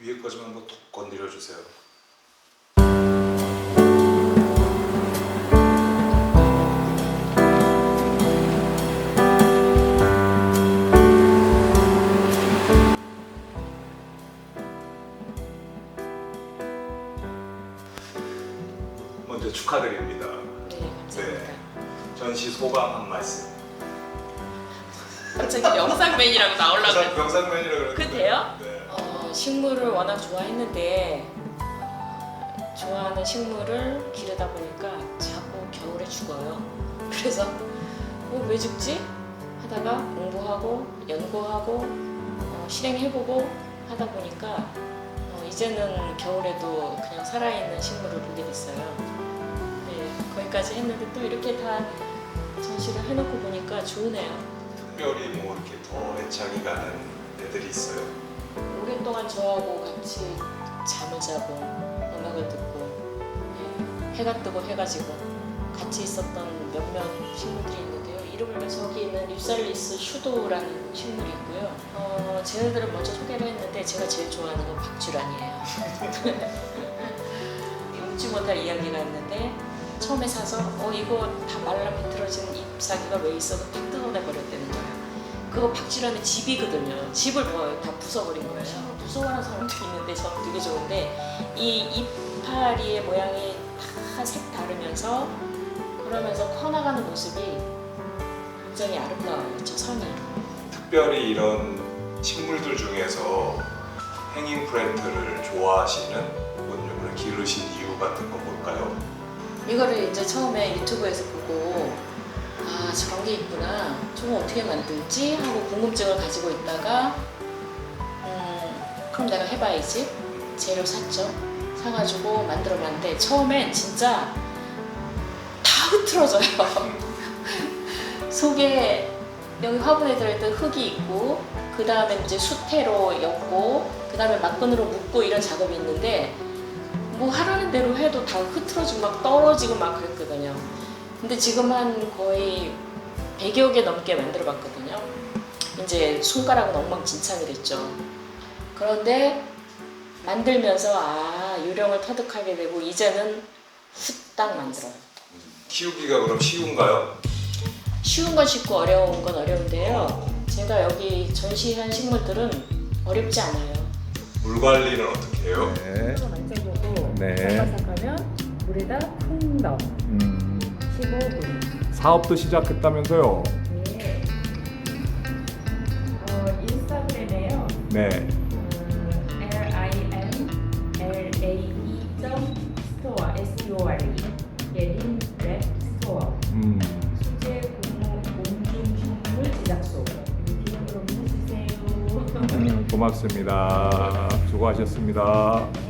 위에 거좀 한번 톡 건드려 주세요. 먼저 축하드립니다. 네, 감사합니다. 전시 소감 한 말씀. 갑자기 영상맨이라고 나오려고 영상, 그랬어. 영상면이라 그러는데. 그 돼요? 네. 어, 식물을 워낙 좋아했는데 어, 좋아하는 식물을 기르다 보니까 자꾸 겨울에 죽어요. 그래서 어, 왜 죽지? 하다가 공부하고 연구하고 어, 실행해보고 하다 보니까 어, 이제는 겨울에도 그냥 살아있는 식물을 보게 됐어요. 네, 거기까지 했는데 또 이렇게 다 전시를 해놓고 보니까 좋으네요. 특별히 뭐 이렇게 더 애착이 가는 애들이 있어요. 오랫동안 저하고 같이 잠을 자고 음악을 듣고 예, 해가 뜨고 해가 지고 같이 있었던 몇몇 식물들이 있는데요. 이름을 저기 있는 립살리스 슈도라는 식물이 있고요. 어, 쟤네들을 먼저 소개를 했는데 제가 제일 좋아하는 건 박주란이에요. 웃지 못할 이야기가 있는데 처음에 사서 어 이거 다 말라 비틀어진 잎사귀가 왜 있어도 그거 박쥐란의 집이거든요. 집을 뭐 다 부숴버린 거예요. 무서워하는 사람도 있는데 저는 되게 좋은데 이 이파리의 모양이 다 색 다르면서 그러면서 커나가는 모습이 굉장히 아름다워요. 저 선이. 특별히 이런 식물들 중에서 행잉 플랜트를 좋아하시는 혹은 기르신 이유 같은 거 뭘까요? 이거를 이제 처음에 유튜브에서 보고 아 저런 게 있구나 저거 어떻게 만들지? 하고 궁금증을 가지고 있다가 음 그럼 내가 해봐야지. 재료 샀죠? 사가지고 만들어봤는데 처음엔 진짜 다 흐트러져요. 속에 여기 화분에 들어있던 흙이 있고 그 다음에 이제 수태로 엮고 그 다음에 막근으로 묶고 이런 작업이 있는데 뭐 하라는 대로 해도 다 흐트러지고 막 떨어지고 막 그랬거든요. 근데 지금 한 거의 100여 개 넘게 만들어 봤거든요. 이제 손가락은 엉망진창이 됐죠. 그런데 만들면서 아, 요령을 터득하게 되고 이제는 후딱 만들어요. 키우기가 그럼 쉬운가요? 쉬운 건 쉽고 어려운 건 어려운데요. 제가 여기 전시한 식물들은 어렵지 않아요. 물 관리는 어떻게 해요? 네. 완성도고 네. 삭삭하면 물에다 푹 넣어 음, 15분. 사업도 시작했다면서요? 네. 어, 인스타그램에요. 네. 음, L I M L A E 점 스토어 S O R E 예린 랩 스토어 음, 수제 공무 공중 식물 제작소 이름으로 해주세요. 음, 고맙습니다. 수고하셨습니다. 네.